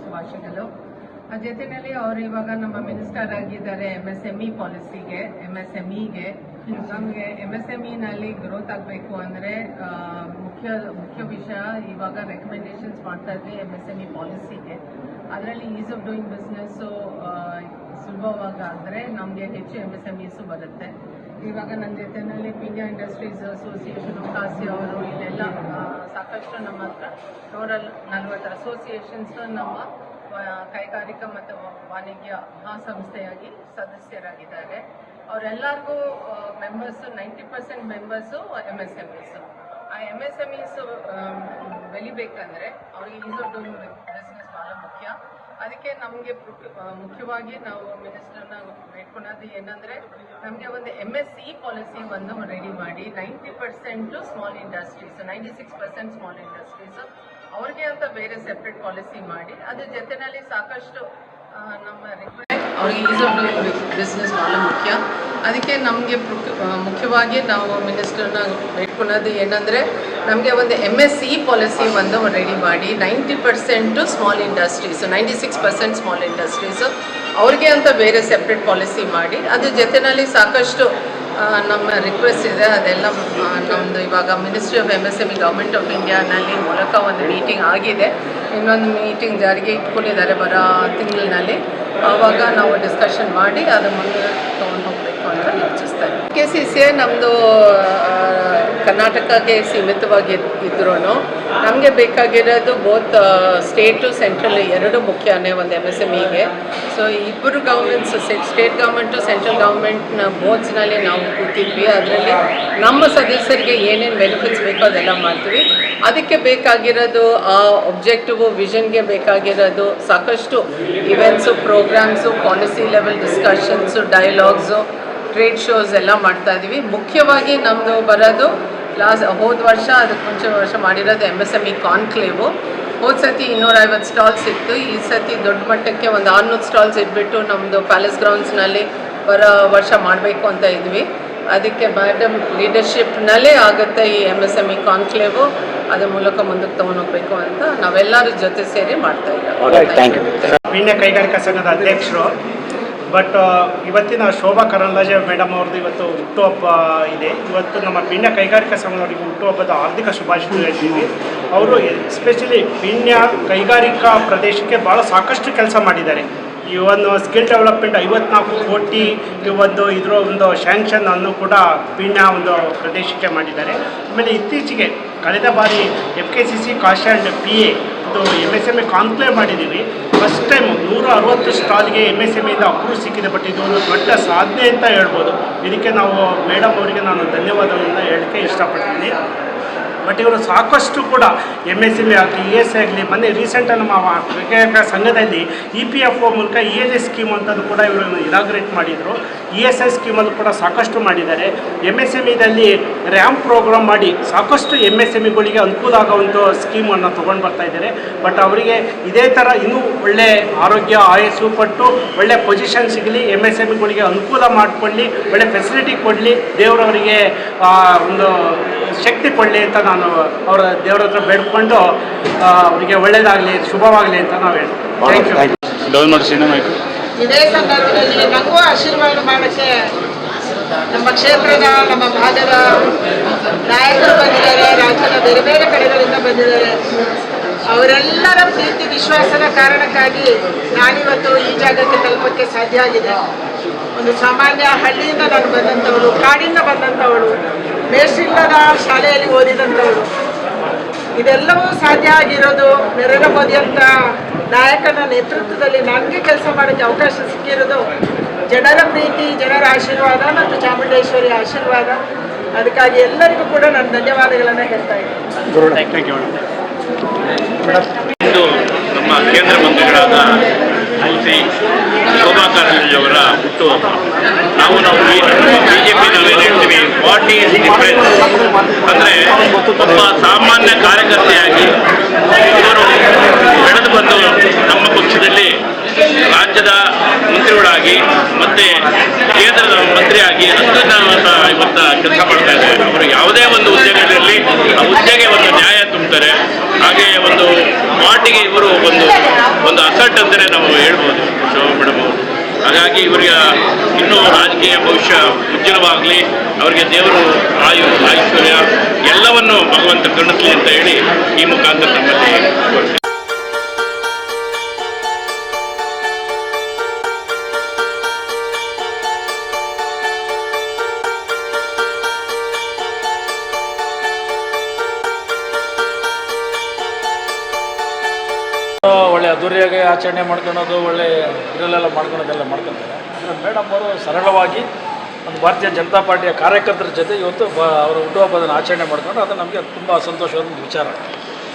ಶುಭಾಶಯಗಳು. ಜೊತೆಯಲ್ಲಿ ಅವರು ಇವಾಗ ನಮ್ಮ ಮಿನಿಸ್ಟರ್ ಆಗಿದ್ದಾರೆ ಎಂ ಎಸ್ ಎಂ ಇ ಪಾಲಿಸಿಗೆ ಎಂ ಎಸ್ ಎಂ ಇಗೆ ನಮಗೆ ಎಂ ಎಸ್ ಎಂ ಇನಲ್ಲಿ ಗ್ರೋತ್ ಆಗಬೇಕು ಅಂದರೆ ಮುಖ್ಯ ಮುಖ್ಯ ವಿಷಯ ಇವಾಗ ರೆಕಮೆಂಡೇಷನ್ಸ್ ಮಾಡ್ತಾ ಇದ್ವಿ ಎಂ ಎಸ್ ಎಂ ಇ ಪಾಲಿಸಿಗೆ. ಅದರಲ್ಲಿ ಈಸ್ ಆಫ್ ಡೂಯಿಂಗ್ ಬಿಸ್ನೆಸ್ಸು ಸುಲಭವಾಗಾದರೆ ನಮಗೆ ಹೆಚ್ಚು ಎಂ ಎಸ್ ಎಂ ಇಸು ಬರುತ್ತೆ. ಇವಾಗ ನನ್ನ ಜೊತೆಯಲ್ಲಿ ಇಂಡಿಯಾ ಇಂಡಸ್ಟ್ರೀಸ್ ಅಸೋಸಿಯೇಷನ್ ಕಾಸಿ ಅವರು ಇಲ್ಲೆಲ್ಲ ಸಾಕಷ್ಟು ನಮ್ಮ ಹತ್ರ, ಟೋಟಲ್ ನಲವತ್ತು ಅಸೋಸಿಯೇಷನ್ಸ್ ನಮ್ಮ ಕೈಗಾರಿಕಾ ಮತ್ತು ವಾಣಿಜ್ಯ ಮಹಾಸಂಸ್ಥೆಯಾಗಿ ಸದಸ್ಯರಾಗಿದ್ದಾರೆ. ಅವರೆಲ್ಲರಿಗೂ members ninety percent members M S M Es ಆ ಎಂ ಎಸ್ ಎಂ ಇಸ್ ಬೆಳಿಬೇಕಂದ್ರೆ ಅವ್ರಿಗೆ ಈಸ್ ಡೂಯಿಂಗ್ ಬಿಸ್ನೆಸ್ ಭಾಳ ಮುಖ್ಯ. ಅದಕ್ಕೆ ನಮಗೆ ಮುಖ್ಯವಾಗಿ ನಾವು ಮಿನಿಸ್ಟರ್ನ ಬೇಡ್ಕೊಳೋದು ಏನಂದ್ರೆ ನಮಗೆ ಒಂದು ಎಂ ಎಸ್ ಸಿ ಪಾಲಿಸಿ ಒಂದು ರೆಡಿ ಮಾಡಿ ninety percent small industries ninety six percent small industries ಅವ್ರಿಗೆ ಅಂತ ಬೇರೆ ಸೆಪ್ರೇಟ್ ಪಾಲಿಸಿ ಮಾಡಿ, ಅದ್ರ ಜೊತೆಯಲ್ಲಿ ಸಾಕಷ್ಟು ನಮ್ಮ ಅವ್ರಿಗೆ ಈಸ್ ಆಫ್ ಡೂಯಿಂಗ್ ಬಿಸ್ನೆಸ್ ಭಾಳ ಮುಖ್ಯ. ಅದಕ್ಕೆ ನಮಗೆ ಮುಖ್ಯವಾಗಿ ನಾವು ಮಿನಿಸ್ಟರ್ನ ಬೇಡ್ಕೊಳ್ಳೋದು ಏನಂದರೆ ನಮಗೆ ಒಂದು ಎಂ ಎಸ್ ಸಿ ಪಾಲಿಸಿ ಒಂದು ರೆಡಿ ಮಾಡಿ ninety percent small industries ninety six percent small industries ಅವ್ರಿಗೆ ಅಂತ ಬೇರೆ ಸೆಪ್ರೇಟ್ ಪಾಲಿಸಿ ಮಾಡಿ, ಅದ್ರ ಜೊತೆಯಲ್ಲಿ ಸಾಕಷ್ಟು ನಮ್ಮ ರಿಕ್ವೆಸ್ಟ್ ಇದೆ, ಅದೆಲ್ಲ ನಮ್ಮದು ಇವಾಗ ministry of M S M E government of ಇಂಡಿಯಾನಲ್ಲಿ ಮೂಲಕ ಒಂದು ಮೀಟಿಂಗ್ ಆಗಿದೆ. ಇನ್ನೊಂದು ಮೀಟಿಂಗ್ ಜಾರಿಗೆ ಇಟ್ಕೊಂಡಿದ್ದಾರೆ ಬರೋ ತಿಂಗಳಿನಲ್ಲಿ ಆವಾಗ ನಾವು ಡಿಸ್ಕಷನ್ ಮಾಡಿ ಅದು ಮುಂದೆ ತೊಗೊಂಡು ಹೋಗಬೇಕು ಅಂತ ಕೆ ಸಿ ಸಿ ನಮ್ಮದು ಕರ್ನಾಟಕಕ್ಕೆ ಸೀಮಿತವಾಗಿ ಇದ್ರೂ ನಮಗೆ ಬೇಕಾಗಿರೋದು ಬೋತ್ ಸ್ಟೇಟು ಸೆಂಟ್ರಲ್ ಎರಡು ಮುಖ್ಯನೇ ಒಂದು ಎಂ ಎಸ್ ಎಂ ಇಗೆ ಸೊ ಇಬ್ಬರು ಗೌರ್ಮೆಂಟ್ಸ್ ಸ್ಟೇಟ್ ಗೌರ್ಮೆಂಟು ಸೆಂಟ್ರಲ್ ಗೌರ್ಮೆಂಟ್ನ ಬೋರ್ಡ್ಸ್ನಲ್ಲಿ ನಾವು ಕೂತಿದ್ವಿ. ಅದರಲ್ಲಿ ನಮ್ಮ ಸದಸ್ಯರಿಗೆ ಏನೇನು ಬೆನಿಫಿಟ್ಸ್ ಬೇಕೋ ಅದೆಲ್ಲ ಮಾಡ್ತೀವಿ. ಅದಕ್ಕೆ ಬೇಕಾಗಿರೋದು, ಆ ಒಬ್ಜೆಕ್ಟಿವು ವಿಷನ್ಗೆ ಬೇಕಾಗಿರೋದು ಸಾಕಷ್ಟು events programmes policy level discussions dialogues trade shows ಎಲ್ಲ ಮಾಡ್ತಾ ಇದ್ದೀವಿ ಮುಖ್ಯವಾಗಿ ನಮ್ಮದು ಬರೋದು ಲಾಸ್ಟ್ ಹೋದ ವರ್ಷ ಅದಕ್ಕೆ ಮುಂಚೆ ವರ್ಷ ಮಾಡಿರೋದು M S M E conclave ಹೋದ ಸತಿ ಇನ್ನೂರೈವತ್ತು ಸ್ಟಾಲ್ಸ್ ಇತ್ತು. ಈ ಸತಿ ದೊಡ್ಡ ಮಟ್ಟಕ್ಕೆ ಒಂದು ಆರುನೂರು ಸ್ಟಾಲ್ಸ್ ಇಟ್ಬಿಟ್ಟು ನಮ್ಮದು ಪ್ಯಾಲೇಸ್ ಗ್ರೌಂಡ್ಸ್ನಲ್ಲಿ ಬರೋ ವರ್ಷ ಮಾಡಬೇಕು ಅಂತ ಇದ್ವಿ. ಅದಕ್ಕೆ ಮೇಡಮ್ ಲೀಡರ್ಶಿಪ್ನಲ್ಲೇ ಆಗುತ್ತೆ ಈ M S M E conclave ಅದರ ಮೂಲಕ ಮುಂದಕ್ಕೆ ತೊಗೊಂಡೋಗ್ಬೇಕು ಅಂತ ನಾವೆಲ್ಲರೂ ಜೊತೆ ಸೇರಿ ಮಾಡ್ತಾ ಥ್ಯಾಂಕ್ ಇದ್ದೀವಿ ಕೈಗಾರಿಕಾ ಸಂಘದ ಅಧ್ಯಕ್ಷರು ಬಟ್ ಇವತ್ತಿನ ಶೋಭಾ ಕರಂದ್ಲಾಜೆ ಮೇಡಮ್ ಅವ್ರದ್ದು ಇವತ್ತು ಹುಟ್ಟುಹಬ್ಬ ಇದೆ. ಇವತ್ತು ನಮ್ಮ ಪಿಣ್ಯ ಕೈಗಾರಿಕಾ ಸಂಘದವರಿಗೆ ಹುಟ್ಟುಹಬ್ಬದ ಹಾರ್ದಿಕ ಶುಭಾಶಯ ಹೇಳ್ತೀವಿ. ಅವರು ಎಸ್ಪೆಷಲಿ ಪಿಣ್ಯ ಕೈಗಾರಿಕಾ ಪ್ರದೇಶಕ್ಕೆ ಭಾಳ ಸಾಕಷ್ಟು ಕೆಲಸ ಮಾಡಿದ್ದಾರೆ. ಈ ಒಂದು ಸ್ಕಿಲ್ ಡೆವಲಪ್ಮೆಂಟ್ ಐವತ್ನಾಲ್ಕು ಕೋಟಿ ಈ ಒಂದು ಇದರ ಒಂದು ಶ್ಯಾಂಕ್ಷನ್ ಅನ್ನು ಕೂಡ ಪಿಣ್ಯ ಒಂದು ಪ್ರದೇಶಕ್ಕೆ ಮಾಡಿದ್ದಾರೆ. ಆಮೇಲೆ ಇತ್ತೀಚೆಗೆ ಕಳೆದ ಬಾರಿ ಎಫ್ ಕೆ ಸಿ ಸಿ ಕಾಶ್ ಆ್ಯಂಡ್ ಪಿ ಎ ಇದು M S M A conclave ಮಾಡಿದ್ದೀವಿ. ಫಸ್ಟ್ ಟೈಮ್ ನೂರ ಅರವತ್ತು ಸ್ಟಾಲ್ಗೆ ಎಂ ಎಸ್ ಎಂ ಇಂದ ಅಪ್ರೂವ್ ಸಿಕ್ಕಿದೆ ಬಟ್ ಇದು ಒಂದು ದೊಡ್ಡ ಸಾಧನೆ ಅಂತ ಹೇಳ್ಬೋದು. ಇದಕ್ಕೆ ನಾವು ಮೇಡಮ್ ಅವರಿಗೆ ನಾನು ಧನ್ಯವಾದಗಳನ್ನು ಹೇಳಕ್ಕೆ ಇಷ್ಟಪಡ್ತೀನಿ. ಬಟ್ ಇವರು ಸಾಕಷ್ಟು ಕೂಡ ಎಂ ಎಸ್ ಎಂ ಆಗಲಿ ಇ ಎಸ್ ಆಗಲಿ, ಮೊನ್ನೆ ರೀಸೆಂಟಾಗಿ ನಮ್ಮ ಸಂಘದಲ್ಲಿ ಇ ಪಿ ಎಫ್ ಒ ಮೂಲಕ ಇ ಎಸ್ ಐ ಸ್ಕೀಮ್ ಅಂತದ್ದು ಕೂಡ ಇವರು ಇನಾಗ್ರೇಟ್ ಮಾಡಿದರು. ಇ ಎಸ್ ಐ ಸ್ಕೀಮಲ್ಲಿ ಕೂಡ ಸಾಕಷ್ಟು ಮಾಡಿದ್ದಾರೆ. ಎಂ ಎಸ್ ಎಂ ಇದಲ್ಲಿ ರ್ಯಾಂಪ್ ಪ್ರೋಗ್ರಾಮ್ ಮಾಡಿ ಸಾಕಷ್ಟು ಎಂ ಎಸ್ ಎಂ ಇಗಳಿಗೆ ಅನುಕೂಲ ಆಗುವಂಥ ಸ್ಕೀಮನ್ನು ತೊಗೊಂಡು ಬರ್ತಾ ಇದ್ದಾರೆ. ಬಟ್ ಅವರಿಗೆ ಇದೇ ಥರ ಇನ್ನೂ ಒಳ್ಳೆ ಆರೋಗ್ಯ, ಆಯಸ್ಸು ಪಟ್ಟು ಒಳ್ಳೆ ಪೊಸಿಷನ್ ಸಿಗಲಿ ಎಂ ಎಸ್ ಎಂ ಇಗಳಿಗೆ ಅನುಕೂಲ ಮಾಡಿಕೊಳ್ಳಿ, ಒಳ್ಳೆ ಫೆಸಿಲಿಟಿ ಕೊಡಲಿ, ದೇವರವರಿಗೆ ಒಂದು ಶಕ್ತಿ ಕೊಡಲಿ ಅಂತ ನಾನು ಅವರ ದೇವರ ಹತ್ರ ಬೇಡ್ಕೊಂಡು ಅವರಿಗೆ ಒಳ್ಳೇದಾಗಲಿ ಶುಭವಾಗಲಿ ಅಂತ ನಾವು ಹೇಳ್ತೀವಿ. ಇದೇ ಸಂದರ್ಭದಲ್ಲಿ ನನಗೂ ಆಶೀರ್ವಾದ ಮಾಡೋಕ್ಕೆ ನಮ್ಮ ಕ್ಷೇತ್ರದ ನಮ್ಮ ಭಾಗದ ನಾಯಕರು ಬಂದಿದ್ದಾರೆ ರಾಜ್ಯದ ಬೇರೆ ಬೇರೆ ಕಡೆಗಳಿಂದ ಬಂದಿದ್ದಾರೆ. ಅವರೆಲ್ಲರ ಪ್ರೀತಿ ವಿಶ್ವಾಸದ ಕಾರಣಕ್ಕಾಗಿ ನಾನಿವತ್ತು ಈ ಜಾಗಕ್ಕೆ ತಲುಪಕ್ಕೆ ಸಾಧ್ಯ ಆಗಿದೆ. ಒಂದು ಸಾಮಾನ್ಯ ಹಳ್ಳಿಯಿಂದ ನಾನು ಬಂದಂಥವಳು ಕಾಡಿಂದ ಬಂದಂಥವಳು ಮೇಷ್ಟ್ರಿಲ್ಲದ ಶಾಲೆಯಲ್ಲಿ ಓದಿದಂಥವರು. ಇದೆಲ್ಲವೂ ಸಾಧ್ಯ ಆಗಿರೋದು ನರೇಂದ್ರ ಮೋದಿ ಅಂತ ನಾಯಕನ ನೇತೃತ್ವದಲ್ಲಿ ನನಗೆ ಕೆಲಸ ಮಾಡೋಕ್ಕೆ ಅವಕಾಶ ಸಿಕ್ಕಿರೋದು ಜನರ ಪ್ರೀತಿ ಜನರ ಆಶೀರ್ವಾದ ಮತ್ತು ಚಾಮುಂಡೇಶ್ವರಿ ಆಶೀರ್ವಾದ. ಅದಕ್ಕಾಗಿ ಎಲ್ಲರಿಗೂ ಕೂಡ ನಾನು ಧನ್ಯವಾದಗಳನ್ನು ಹೇಳ್ತಾ ಇದ್ದೀನಿ. ಥ್ಯಾಂಕ್ ಯು ಇಂದು ನಮ್ಮ ಕೇಂದ್ರ ಮಂತ್ರಿಗಳಾದ ಶೋಭಾ ಅವರ ಹುಟ್ಟು. ನಾವು ನಾವು ಬಿಜೆಪಿ ಬಿ ಜೆ ಪಿ ಹೇಳ್ತೀವಿ ಪಾರ್ಟಿ ಇಸ್ ಡಿಫರೆನ್ಸ್ ಅಂದರೆ ಒಬ್ಬ ಸಾಮಾನ್ಯ ಕಾರ್ಯಕರ್ತೆಯಾಗಿ ಇವರು ಬೆಳೆದು ಬಂದು ನಮ್ಮ ಪಕ್ಷದಲ್ಲಿ ರಾಜ್ಯದ ಮಂತ್ರಿಗಳಾಗಿ ಮತ್ತೆ ಕೇಂದ್ರದ ಮಂತ್ರಿಯಾಗಿ ಅತ್ಯುನ್ನತ ಇವತ್ತ ಕೆಲಸ ಮಾಡ್ತಾ ಇದ್ದಾರೆ. ಅವರು ಯಾವುದೇ ಒಂದು ಉದ್ಯೋಗದಲ್ಲಿ ಆ ಹುದ್ದೆಗೆ ಒಂದು ನ್ಯಾಯ ತುಂಬ್ತಾರೆ. ಹಾಗೆ ಒಂದು ಮಾಟಿಗೆ ಇವರು ಒಂದು ಒಂದು ಅಸಟ್ ಅಂತಲೇ ನಾವು ಹೇಳ್ಬೋದು. ಹಾಗಾಗಿ ಇವರಿಗೆ ಇನ್ನೂ ರಾಜಕೀಯ ಭವಿಷ್ಯ ಉಜ್ವಲವಾಗಲಿ ಅವರಿಗೆ ದೇವರು ಆಯು ಐಶ್ವರ್ಯ ಎಲ್ಲವನ್ನು ಭಗವಂತ ಕರುಣಿಸಲಿ ಅಂತ ಹೇಳಿ ಈ ಮುಖಾಂತರ ನಮ್ಮಲ್ಲಿ ಅದ್ದೂರಿಯಾಗಿ ಆಚರಣೆ ಮಾಡ್ಕೊಳೋದು, ಒಳ್ಳೆ ಇದರಲ್ಲೆಲ್ಲ ಮಾಡ್ಕೊಳೋದೆಲ್ಲ ಮಾಡ್ಕೊತಾರೆ ಆದರೆ ಮೇಡಮ್ ಅವರು ಸರಳವಾಗಿ ಒಂದು ಭಾರತೀಯ ಜನತಾ ಪಾರ್ಟಿಯ ಕಾರ್ಯಕರ್ತರ ಜೊತೆ ಇವತ್ತು ಬ ಅವರು ಹುಟ್ಟುಹಬ್ಬದನ್ನು ಆಚರಣೆ ಮಾಡ್ಕೊಂಡು ಅದು ನಮಗೆ ತುಂಬ ಸಂತೋಷವಾದ ವಿಚಾರ.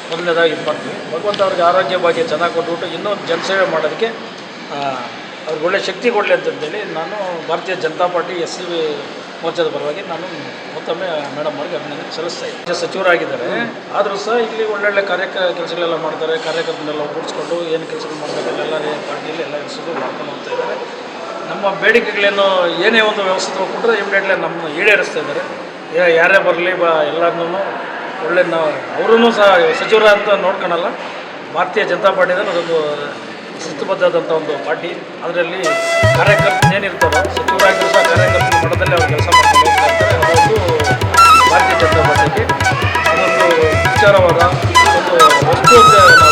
ಮೊದಲನೇದಾಗಿ ಇದು ಮಾಡ್ತೀವಿ ಭಗವಂತ ಅವ್ರಿಗೆ ಆರೋಗ್ಯ ಭಾಗ್ಯ ಚೆನ್ನಾಗಿ ಕೊಟ್ಬಿಟ್ಟು ಇನ್ನೂ ಜನಸೇವೆ ಮಾಡೋದಕ್ಕೆ ಅವ್ರಿಗೆ ಒಳ್ಳೆ ಶಕ್ತಿ ಕೊಡಲಿ ಅಂತಂದೇಳಿ ನಾನು ಭಾರತೀಯ ಜನತಾ ಪಾರ್ಟಿ ಎಸ್ ಸಿ ಮೋರ್ಚಾದ ಪರವಾಗಿ ನಾನು ಮತ್ತೊಮ್ಮೆ ಮೇಡಮ್ ಅವ್ರಿಗೆ ಅಭಿನಂದನೆ ಸಲ್ಲಿಸ್ತಾ ಇದ್ದೀನಿ. ಸಚಿವರಾಗಿದ್ದಾರೆ. ಆದರೂ ಸಹ ಇಲ್ಲಿ ಒಳ್ಳೊಳ್ಳೆ ಕಾರ್ಯ ಕೆಲಸಗಳೆಲ್ಲ ಮಾಡ್ತಾರೆ. ಕಾರ್ಯಕರ್ತನೆಲ್ಲ ಕೂಡಿಸ್ಕೊಂಡು ಏನು ಕೆಲಸಗಳು ಮಾಡಬೇಕಲ್ಲ, ಎಲ್ಲ ಪಾರ್ಟಿಯಲ್ಲಿ ಎಲ್ಲ ಕೆಲಸಗಳು ಮಾಡ್ಕೊಂಡು ಹೋಗ್ತಾ ಇದ್ದಾರೆ. ನಮ್ಮ ಬೇಡಿಕೆಗಳೇನು ಏನೇ ಒಂದು ವ್ಯವಸ್ಥೆ ಕೊಟ್ಟರೆ ಇಮಿಡಿಯೇಟ್ಲಿ ನಮ್ಮನ್ನು ಈಡೇರಿಸ್ತಾ ಇದ್ದಾರೆ. ಯಾರೇ ಬರಲಿ ಬಾ ಎಲ್ಲರನ್ನೂ ಒಳ್ಳೆ ಅವರೂ ಸಹ ಸಚಿವರ ಅಂತ ನೋಡ್ಕೊಳಲ್ಲ. ಭಾರತೀಯ ಜನತಾ ಪಾರ್ಟಿ ಅಂದರೆ ಅದೊಂದು ಒಂದು ಪಾರ್ಟಿ. ಅದರಲ್ಲಿ ಕಾರ್ಯಕರ್ತರು ಏನಿರ್ತಾರೋ ಸಚಿವರಾಗಿರೋ ಸಹ ಕಾರ್ಯಕರ್ತರು ಮಟ್ಟದಲ್ಲಿ ಅವ್ರು ಕೆಲಸ ಮಾಡ್ಕೊಂಡು ವಿಚಾರವಾದ ಒಂದು ವಸ್ತು ಅಂತ ನಾವು ಹೇಳ್ಬೋದು ಎಲ್ಲರನ್ನೂ ಒಂದೇ ರೀತಿ ನೋಡ್ಕೊಂಡು ಹೋಗ್ತಾರೆ. ಓಕೆ